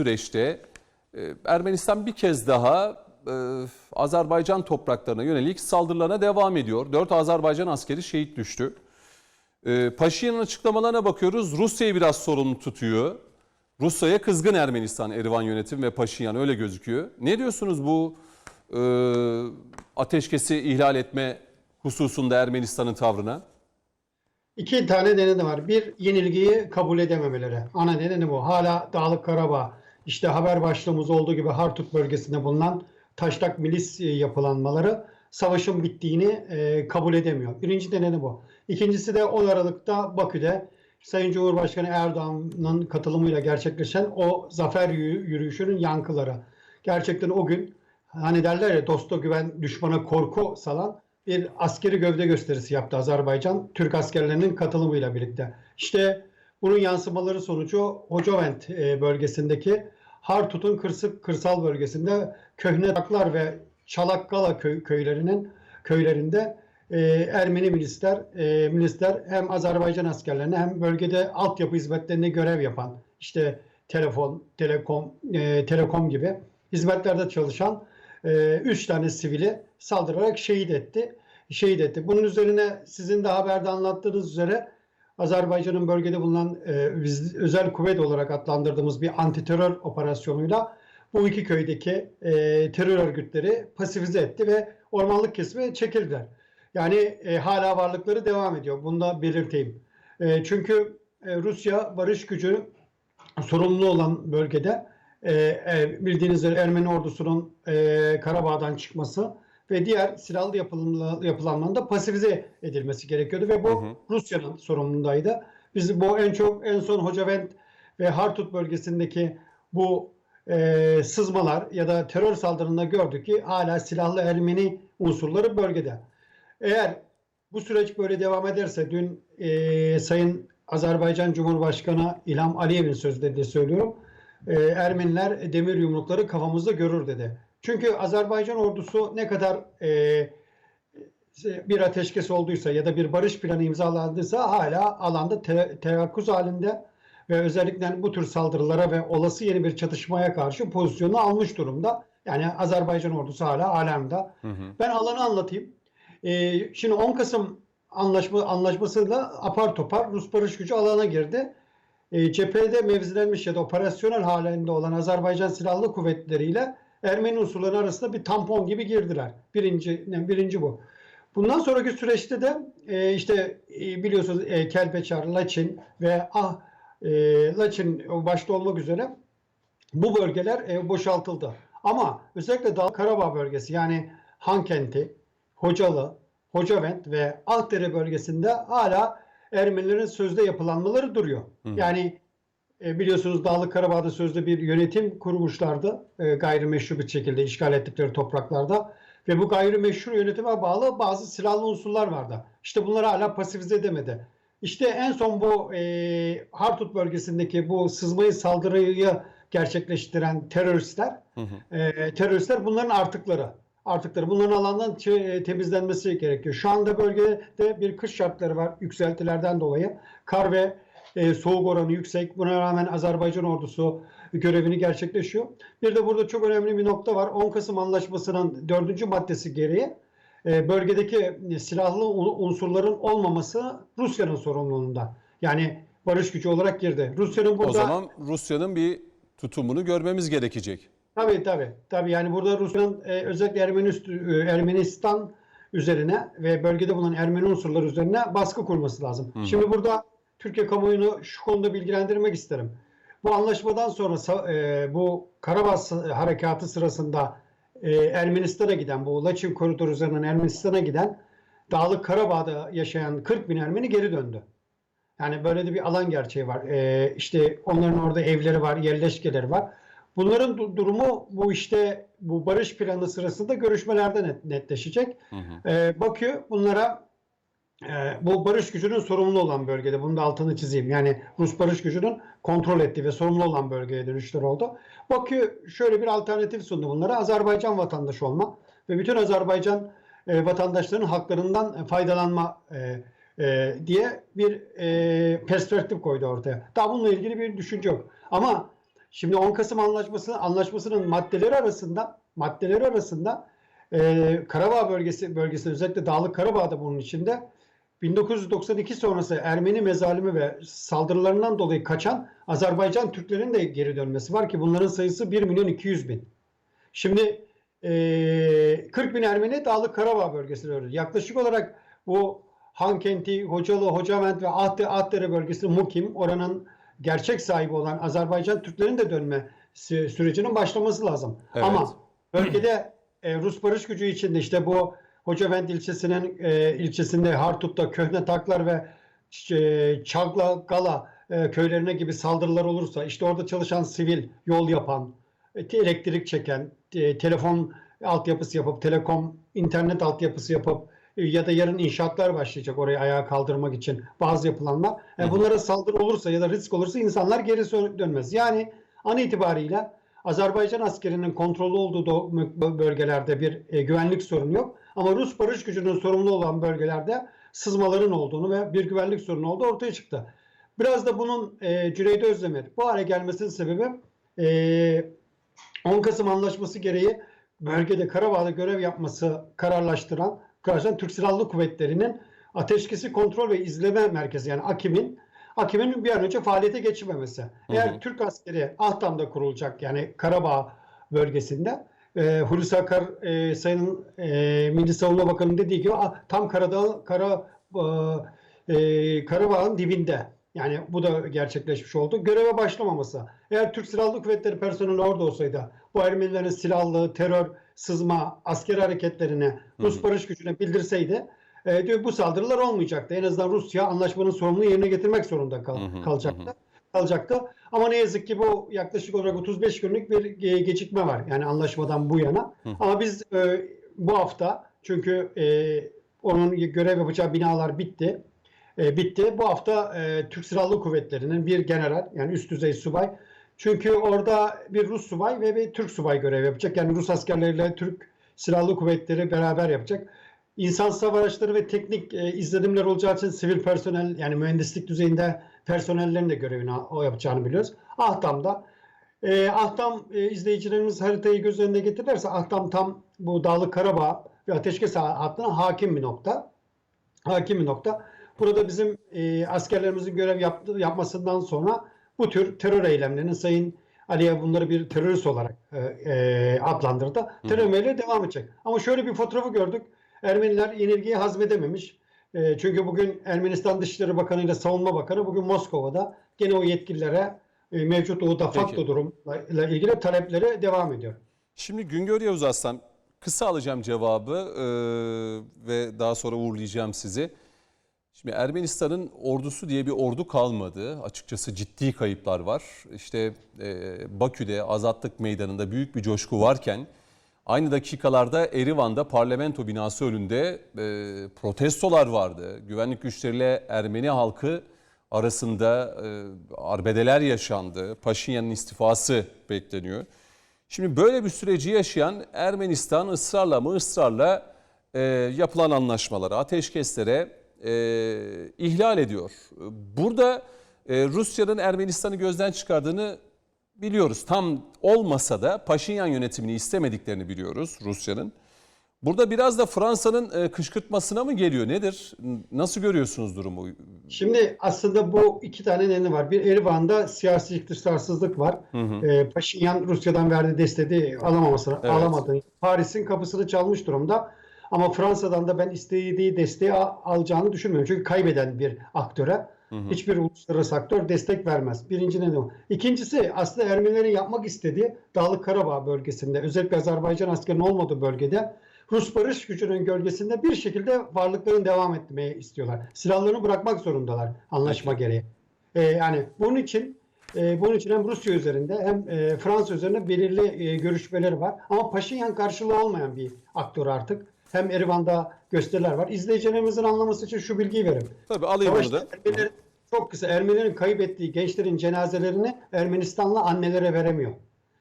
süreçte e, Ermenistan bir kez daha e, Azerbaycan topraklarına yönelik saldırılarına devam ediyor. 4 Azerbaycan askeri şehit düştü. E, Paşinyan'ın açıklamalarına bakıyoruz. Rusya'yı biraz sorumlu tutuyor. Rusya'ya kızgın Ermenistan, Erivan yönetim ve Paşinyan öyle gözüküyor. Ne diyorsunuz bu e, ateşkesi ihlal etme hususunda Ermenistan'ın tavrına? İki tane nedeni var. Bir, yenilgiyi kabul edememeleri. Ana nedeni bu. Hala Dağlık Karabağ, işte haber başlığımız olduğu gibi Hartut bölgesinde bulunan taşlak milis e, yapılanmaları savaşın bittiğini e, kabul edemiyor. Birinci nedeni bu. İkincisi de 10 Aralık'ta Bakü'de Sayın Cumhurbaşkanı Erdoğan'ın katılımıyla gerçekleşen o zafer yürü- yürüyüşünün yankıları. Gerçekten o gün hani derler ya dosta güven düşmana korku salan bir askeri gövde gösterisi yaptı Azerbaycan Türk askerlerinin katılımıyla birlikte. İşte bunun yansımaları sonucu Hocavent e, bölgesindeki Hartut'un kırsı, kırsal bölgesinde Köhne Taklar ve Çalakkala köy, köylerinin köylerinde e, Ermeni milisler, e, milisler hem Azerbaycan askerlerine hem bölgede altyapı hizmetlerine görev yapan işte telefon, telekom, e, telekom gibi hizmetlerde çalışan e, üç tane sivili saldırarak şehit etti. Şehit etti. Bunun üzerine sizin de haberde anlattığınız üzere Azerbaycan'ın bölgede bulunan e, biz özel kuvvet olarak adlandırdığımız bir antiterör operasyonuyla bu iki köydeki e, terör örgütleri pasifize etti ve ormanlık kesime çekildiler. Yani e, hala varlıkları devam ediyor. Bunu da belirteyim. E, çünkü e, Rusya barış gücü sorumlu olan bölgede e, e, bildiğiniz üzere Ermeni ordusunun e, Karabağ'dan çıkması ve diğer silahlı yapılanma- yapılanmanın da pasifize edilmesi gerekiyordu ve bu Hı hı. Rusya'nın sorumluluğundaydı. Biz bu en çok en son Hocavent ve Hartut bölgesindeki bu e, sızmalar ya da terör saldırılarında gördük ki hala silahlı Ermeni unsurları bölgede. Eğer bu süreç böyle devam ederse dün e, Sayın Azerbaycan Cumhurbaşkanı İlham Aliyev'in sözleriyle söylüyorum. E, Ermeniler demir yumrukları kafamızda görür dedi. Çünkü Azerbaycan ordusu ne kadar e, bir ateşkes olduysa ya da bir barış planı imzalandıysa hala alanda te- teyakkuz halinde ve özellikle bu tür saldırılara ve olası yeni bir çatışmaya karşı pozisyonu almış durumda. Yani Azerbaycan ordusu hala alemde. Ben alanı anlatayım. Ee, şimdi 10 Kasım anlaşma anlaşmasıyla apar topar Rus barış gücü alana girdi. Ee, cephede mevzilenmiş ya da operasyonel halinde olan Azerbaycan Silahlı Kuvvetleriyle Ermeni unsurları arasında bir tampon gibi girdiler. Birinci, birinci bu. Bundan sonraki süreçte de e, işte e, biliyorsunuz e, Kelpeçar, Laçin ve ah e, Laçin başta olmak üzere bu bölgeler e, boşaltıldı. Ama özellikle Dağ Karabağ bölgesi yani Hankenti, Hocalı, Hocavent ve Akdere bölgesinde hala Ermenilerin sözde yapılanmaları duruyor. Yani e, biliyorsunuz Dağlık Karabağ'da sözde bir yönetim kurmuşlardı. E, gayrimeşru bir şekilde işgal ettikleri topraklarda. Ve bu gayrimeşru yönetime bağlı bazı silahlı unsurlar vardı. İşte bunları hala pasifize edemedi. İşte en son bu e, Hartut bölgesindeki bu sızmayı saldırıyı gerçekleştiren teröristler, e, teröristler bunların artıkları. Artıkları. Bunların alandan çe- temizlenmesi gerekiyor. Şu anda bölgede bir kış şartları var yükseltilerden dolayı. Kar ve e, soğuk oranı yüksek. Buna rağmen Azerbaycan ordusu görevini gerçekleşiyor. Bir de burada çok önemli bir nokta var. 10 Kasım Anlaşması'nın dördüncü maddesi gereği e, bölgedeki silahlı un- unsurların olmaması Rusya'nın sorumluluğunda. Yani barış gücü olarak girdi. Rusya'nın burada O zaman Rusya'nın bir tutumunu görmemiz gerekecek. Tabii tabii. Tabii yani burada Rusya'nın e, özellikle Ermenist- e, Ermenistan üzerine ve bölgede bulunan Ermeni unsurlar üzerine baskı kurması lazım. Şimdi burada Türkiye kamuoyunu şu konuda bilgilendirmek isterim. Bu anlaşmadan sonra e, bu Karabağ harekatı sırasında e, Ermenistan'a giden bu Laçin koridoru üzerinden Ermenistan'a giden Dağlık Karabağ'da yaşayan 40 bin Ermeni geri döndü. Yani böyle de bir alan gerçeği var. Ee, işte onların orada evleri var, yerleşkeleri var. Bunların du- durumu bu işte bu barış planı sırasında görüşmelerde net, netleşecek. Ee, Bakü bunlara e, bu barış gücünün sorumlu olan bölgede, bunun da altını çizeyim. Yani Rus barış gücünün kontrol ettiği ve sorumlu olan bölgeye dönüşler oldu. Bakü şöyle bir alternatif sundu bunlara. Azerbaycan vatandaşı olma ve bütün Azerbaycan e, vatandaşlarının haklarından faydalanma e, e, diye bir e, perspektif koydu ortaya. Daha bununla ilgili bir düşünce yok. Ama Şimdi 10 Kasım Anlaşması anlaşmasının maddeleri arasında maddeleri arasında e, Karabağ bölgesi bölgesi özellikle Dağlık Karabağ'da bunun içinde 1992 sonrası Ermeni mezalimi ve saldırılarından dolayı kaçan Azerbaycan Türklerin de geri dönmesi var ki bunların sayısı 1 milyon 200 bin. Şimdi e, 40 bin Ermeni Dağlık Karabağ bölgesinde öldü. Yaklaşık olarak bu Hankenti, Hocalı, Hocavent ve Ahde, Ahdere bölgesi Mukim oranın gerçek sahibi olan Azerbaycan Türklerin de dönme sü- sürecinin başlaması lazım. Evet. Ama bölgede e, Rus barış gücü içinde işte bu Hocavent ilçesinin e, ilçesinde Hartut'ta Köhne Taklar ve e, Çagla Gala e, köylerine gibi saldırılar olursa işte orada çalışan sivil yol yapan, e, elektrik çeken, e, telefon altyapısı yapıp, telekom, internet altyapısı yapıp e, ya da yarın inşaatlar başlayacak orayı ayağa kaldırmak için bazı yapılanlar. E, Hı hı. bunlara saldırı olursa ya da risk olursa insanlar geri dönmez. Yani an itibariyle Azerbaycan askerinin kontrollü olduğu bölgelerde bir e, güvenlik sorunu yok. Ama Rus barış gücünün sorumlu olan bölgelerde sızmaların olduğunu ve bir güvenlik sorunu olduğu ortaya çıktı. Biraz da bunun e, Cüneyt Özdemir bu hale gelmesinin sebebi e, 10 Kasım Anlaşması gereği bölgede Karabağ'da görev yapması kararlaştıran, kararlaştıran Türk Silahlı Kuvvetleri'nin ateşkesi kontrol ve izleme merkezi yani AKİM'in AKİM'in bir an önce faaliyete geçirmemesi. Eğer hı. Türk askeri Ahtam'da kurulacak yani Karabağ bölgesinde e, Hulusi Akar e, Sayın e, Milli Savunma Bakanı'nın dediği gibi tam Karadağ, Kara, e, e, Karabağ'ın dibinde. Yani bu da gerçekleşmiş oldu. Göreve başlamaması. Eğer Türk Silahlı Kuvvetleri personeli orada olsaydı bu Ermenilerin silahlı, terör, sızma, asker hareketlerini Rus barış gücüne bildirseydi e, diyor, bu saldırılar olmayacaktı. En azından Rusya anlaşmanın sorumluluğunu yerine getirmek zorunda kal- kalacaktı. Kalacaktı. Ama ne yazık ki bu yaklaşık olarak 35 günlük bir ge- gecikme var. Yani anlaşmadan bu yana. Hı. Ama biz e, bu hafta çünkü e, onun görev yapacağı binalar bitti. E, bitti. Bu hafta e, Türk Silahlı Kuvvetleri'nin bir general yani üst düzey subay çünkü orada bir Rus subay ve bir Türk subay görev yapacak. Yani Rus askerleriyle Türk Silahlı Kuvvetleri beraber yapacak. İnsan hava araçları ve teknik e, izlenimler olacağı için sivil personel yani mühendislik düzeyinde personellerin de görevini o yapacağını biliyoruz. Ahtam'da e, Ahtam e, izleyicilerimiz haritayı göz önüne getirirse Ahtam tam bu Dağlık Karabağ ve Ateşkes hattına hakim bir nokta. Hakim bir nokta. Burada bizim e, askerlerimizin görev yaptığı, yapmasından sonra bu tür terör eylemlerinin Sayın Aliye bunları bir terörist olarak e, e, adlandırdı. Terör devam edecek. Ama şöyle bir fotoğrafı gördük. Ermeniler yenilgiyi hazmedememiş. E, çünkü bugün Ermenistan Dışişleri Bakanı ile Savunma Bakanı bugün Moskova'da gene o yetkililere e, mevcut o facto Peki. durumla ilgili talepleri devam ediyor. Şimdi Güngör Yavuz Aslan kısa alacağım cevabı e, ve daha sonra uğurlayacağım sizi. Şimdi Ermenistan'ın ordusu diye bir ordu kalmadı. Açıkçası ciddi kayıplar var. İşte e, Bakü'de Azatlık Meydanı'nda büyük bir coşku varken aynı dakikalarda Erivan'da parlamento binası önünde e, protestolar vardı. Güvenlik güçleriyle Ermeni halkı arasında e, arbedeler yaşandı. Paşinyan'ın istifası bekleniyor. Şimdi böyle bir süreci yaşayan Ermenistan ısrarla mı ısrarla e, yapılan anlaşmaları, ateşkeslere e, ihlal ediyor. Burada e, Rusya'nın Ermenistan'ı gözden çıkardığını biliyoruz. Tam olmasa da Paşinyan yönetimini istemediklerini biliyoruz Rusya'nın. Burada biraz da Fransa'nın e, kışkırtmasına mı geliyor? Nedir? Nasıl görüyorsunuz durumu? Şimdi aslında bu iki tane nedeni var. Bir Erivan'da siyasi iktisarsızlık var. Ee, Paşinyan Rusya'dan verdiği desteği alamamasını, Evet. alamadığını. Paris'in kapısını çalmış durumda. Ama Fransa'dan da ben istediği desteği alacağını düşünmüyorum. Çünkü kaybeden bir aktöre hiçbir uluslararası aktör destek vermez. Birinci neden o. İkincisi aslında Ermenilerin yapmak istediği Dağlık Karabağ bölgesinde özellikle Azerbaycan askerinin olmadığı bölgede Rus barış gücünün gölgesinde bir şekilde varlıklarını devam etmeyi istiyorlar. Silahlarını bırakmak zorundalar anlaşma gereği. Ee, yani bunun için e, bunun için hem Rusya üzerinde hem e, Fransa üzerinde belirli e, görüşmeleri var. Ama Paşinyan karşılığı olmayan bir aktör artık. Hem Erivan'da gösteriler var. İzleyicilerimizin anlaması için şu bilgiyi verin. Tabii alayım Savaşta da. Ermenilerin, çok kısa Ermenilerin kaybettiği gençlerin cenazelerini Ermenistanlı annelere veremiyor.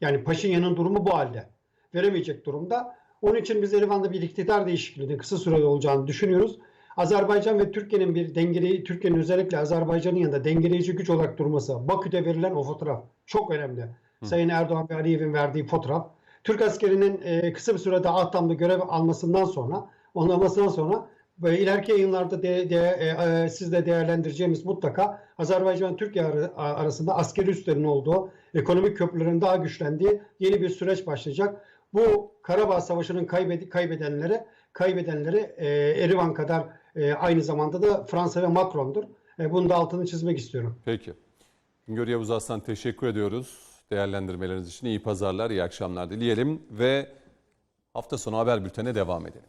Yani Paşinyan'ın durumu bu halde. Veremeyecek durumda. Onun için biz Erivan'da bir iktidar değişikliğinin kısa sürede olacağını düşünüyoruz. Azerbaycan ve Türkiye'nin bir dengeleyici, Türkiye'nin özellikle Azerbaycan'ın yanında dengeleyici güç olarak durması, Bakü'de verilen o fotoğraf çok önemli. Sayın Erdoğan ve Aliyev'in verdiği fotoğraf. Türk askerinin e, kısa bir sürede Ahtam'da görev almasından sonra, onlamasından sonra ve ileriki yayınlarda de, de, e, e, sizle değerlendireceğimiz mutlaka Azerbaycan-Türkiye ar- arasında askeri üslerin olduğu, ekonomik köprülerin daha güçlendiği yeni bir süreç başlayacak. Bu Karabağ Savaşı'nın kaybedi, kaybedenleri, kaybedenleri e, Erivan kadar e, aynı zamanda da Fransa ve Macron'dur. E, bunu da altını çizmek istiyorum. Peki. Güngör Yavuz Aslan teşekkür ediyoruz değerlendirmeleriniz için. iyi pazarlar, iyi akşamlar dileyelim ve hafta sonu haber bültene devam edelim.